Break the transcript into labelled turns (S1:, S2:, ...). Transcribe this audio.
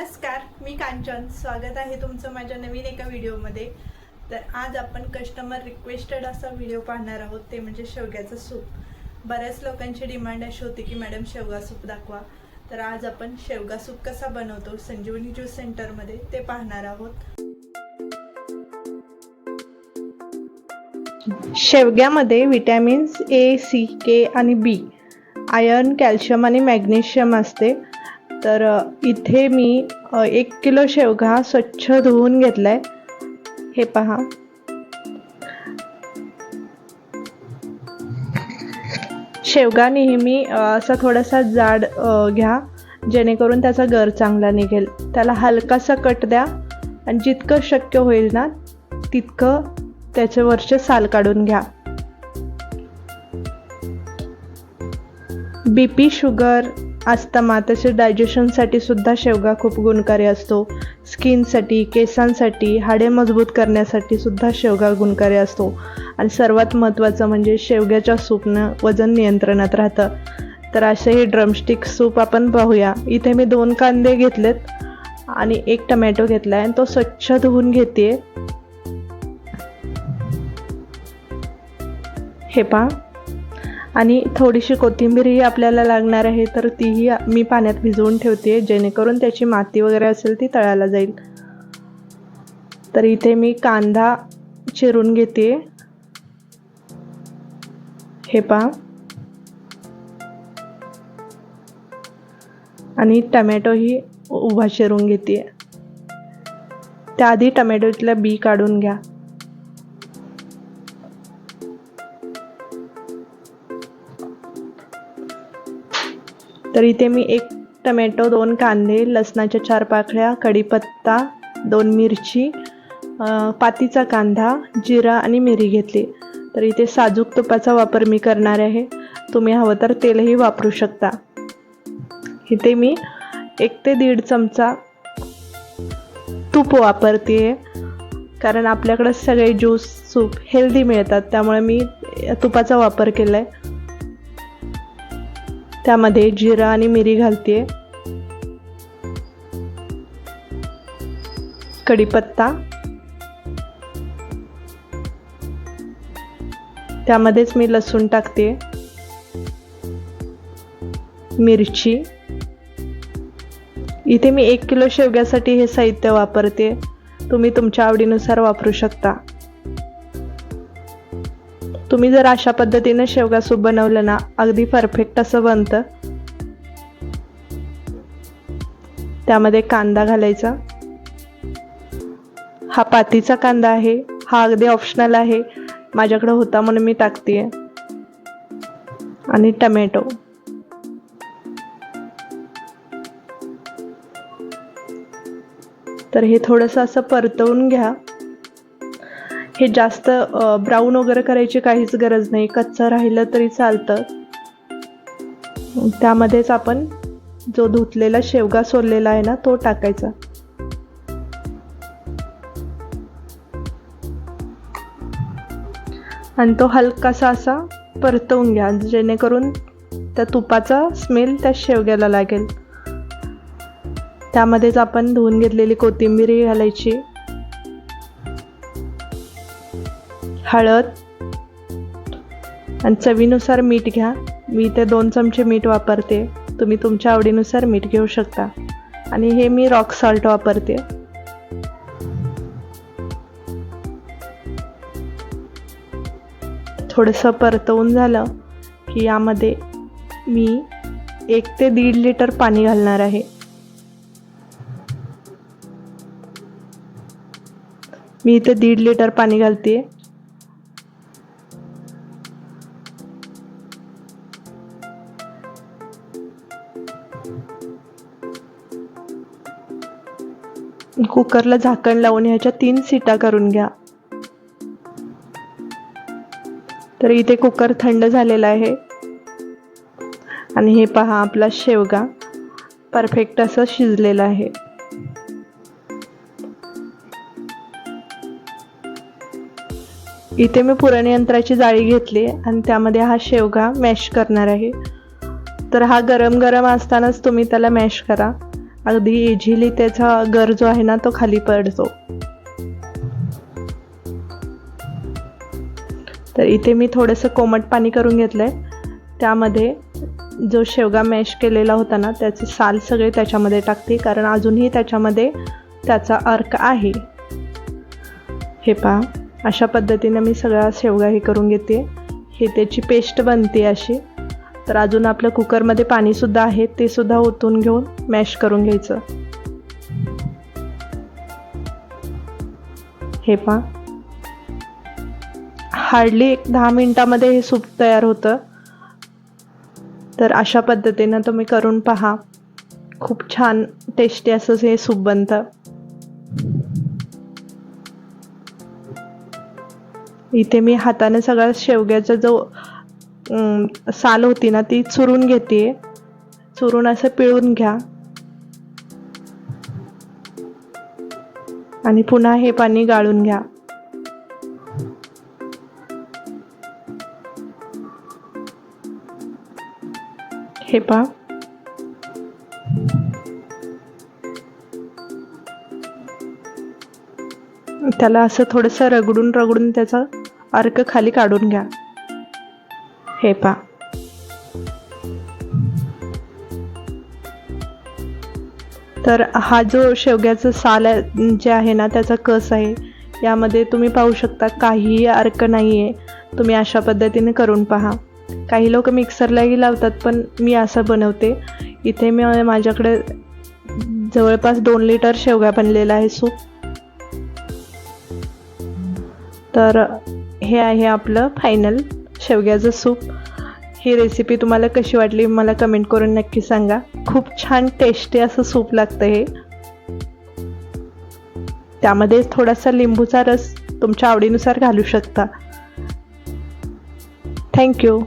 S1: नमस्कार मी कांचन. स्वागत आहे तुमचं माझ्या नवीन एका व्हिडिओमध्ये. तर आज आपण कस्टमर रिक्वेस्टेड असा व्हिडिओ पाहणार आहोत ते म्हणजे शेवग्याचं सूप. बऱ्याच लोकांची डिमांड अशी होती की मॅडम शेवगा सूप दाखवा. तर आज आपण शेवगा सूप कसा बनवतो संजीवनी ज्यूस सेंटरमध्ये ते पाहणार आहोत. शेवग्यामध्ये विटॅमिन्स ए सी के आणि बी आयर्न कॅल्शियम आणि मॅग्नेशियम असते. तर इथे मी एक किलो शेवगा स्वच्छ धुवून घेतलाय. हे पहा. शेवगा नेहमी असा थोडासा जाड घ्या. जेणेकरून त्याचा गर चांगला निघेल. त्याला हलकासा कट द्या. आणि जितकं शक्य होईल ना तितकं त्याचे वरचे साल काढून घ्या. बी पी शुगर आस्तमा तसेच डायजेशनसाठी सुद्धा शेवगा खूप गुणकारी असतो. स्किनसाठी केसांसाठी हाडे मजबूत करण्यासाठी सुद्धा शेवगा गुणकारी असतो. आणि सर्वात महत्त्वाचं म्हणजे शेवग्याच्या सूपनं वजन नियंत्रणात राहतं. तर असे हे ड्रमस्टिक सूप आपण पाहूया. इथे मी दोन कांदे घेतलेत आणि एक टमॅटो घेतला आहे आणि तो स्वच्छ धुवून घेते हे पहा. आणि थोडीशी कोथिंबीरही आपल्याला लागणार आहे तर तीही मी पाण्यात भिजवून ठेवते जेणेकरून त्याची माती वगैरे असेल ती तळायला जाईल. तर इथे मी कांदा चिरून घेते. हे पहा. आणि टमॅटोही उभा चिरून घेते. त्याआधी टमॅटोतल्या बी काढून घ्या. तर इथे मी एक टमॅटो दोन कांदे लसणाच्या चार पाकळ्या कढीपत्ता दोन मिरची पातीचा कांदा जिरा आणि मिरी घेतली. तर इथे साजूक तुपाचा वापर मी करणार आहे. तुम्ही हवं तर तेलही वापरू शकता. इथे मी एक ते दीड चमचा तूप वापरते कारण आपल्याकडं सगळे ज्यूस सूप हेल्दी मिळतात. त्यामुळे मी तुपाचा वापर केला आहे त्यामध्ये जिरा आणि मिरी घालते कढीपत्ता. त्यामध्येच मी लसूण टाकते मिरची. इथे मी एक किलो शेवग्यासाठी हे साहित्य वापरते तुम्ही तुमच्या आवडीनुसार वापरू शकता. तुम्ही जर अशा पद्धतीनं शेवगा सूप बनवलं ना अगदी परफेक्ट असं बनतं. त्यामध्ये कांदा घालायचा. हा पातीचा कांदा आहे हा अगदी ऑप्शनल आहे माझ्याकडे होता म्हणून मी टाकते आणि टमॅटो. तर हे थोडंसं असं परतवून घ्या. हे जास्त ब्राऊन वगैरे करायची काहीच गरज नाही. कच्चं राहिलं तरी चालतं. त्यामध्येच आपण जो धुतलेला शेवगा सोललेला आहे ना तो टाकायचा. आणि तो हलकासा असा परतवून घ्या जेणेकरून त्या तुपाचा स्मेल त्या शेवग्याला लागेल. त्यामध्येच आपण धुवून घेतलेली कोथिंबीर घालायची. हळद आणि चवीनुसार मीठ घ्या. मी इथे दोन चमचे मीठ वापरते. तुम्ही तुमच्या आवडीनुसार मीठ घेऊ शकता. आणि हे मी रॉक सॉल्ट वापरते. थोडंसं परतवून झालं की यामध्ये मी एक ते दीड लिटर पाणी घालणार आहे. मी इथे दीड लिटर पाणी घालते. कुकरला झाकण लावून ह्याच्या तीन सीटा करून घ्या. तर इथे कुकर थंड झालेला आहे. आणि हे पहा आपला शेवगा परफेक्ट असं शिजलेला आहे. इथे मी पुरण यंत्राची जाळी घेतली आणि त्यामध्ये हा शेवगा मॅश करणार आहे. तर हा गरम गरम असतानाच तुम्ही त्याला मॅश करा. अगदी इझिली त्याचा गर जो आहे ना तो खाली पडतो. तर इथे मी थोडंसं कोमट पाणी करून घेतलं आहे त्यामध्ये जो शेवगा मॅश केलेला होता ना त्याचे साल सगळे त्याच्यामध्ये टाकते कारण अजूनही त्याच्यामध्ये त्याचा अर्क आहे. हे पहा अशा पद्धतीने मी सगळा शेवगा हे करून घेते. हे त्याची पेस्ट बनते अशी. तर अजून आपलं कुकरमध्ये पाणीसुद्धा आहे ते सुद्धा ओतून घेऊन मॅश करून घ्यायचं. हे पहा. हार्डली एक दहा मिनिटामध्ये हे सूप तयार होतं. तर अशा पद्धतीनं तुम्ही करून पहा. खूप छान टेस्टी असं हे सूप बनतं. इथे मी हाताने सगळा शेवग्याचा जो साल होती ना ती चुरून घेते. चुरून असं पिळून घ्या. आणि पुन्हा हे पाणी गाळून घ्या. हे पहा त्याला असं थोडंसं रगडून रगडून त्याचा अर्क खाली काढून घ्या. हे पहा. तर हा जो शेवग्याचं साल जे आहे ना त्याचा कस आहे यामध्ये तुम्ही पाहू शकता काहीही अर्क नाही आहे तुम्ही अशा पद्धतीने करून पहा. काही लोक मिक्सरलाही लावतात पण मी असं बनवते. इथे मी माझ्याकडे जवळपास दोन लिटर शेवगा बनलेला आहे सूप. तर हे आहे आपलं फायनल शेवग्याचं सूप. ही रेसिपी तुम्हाला कशी वाटली मला कमेंट करून नक्की सांगा. खूप छान टेस्टी असं सूप लागतं हे. त्यामध्ये थोडासा लिंबूचा रस तुमच्या आवडीनुसार घालू शकता. थँक्यू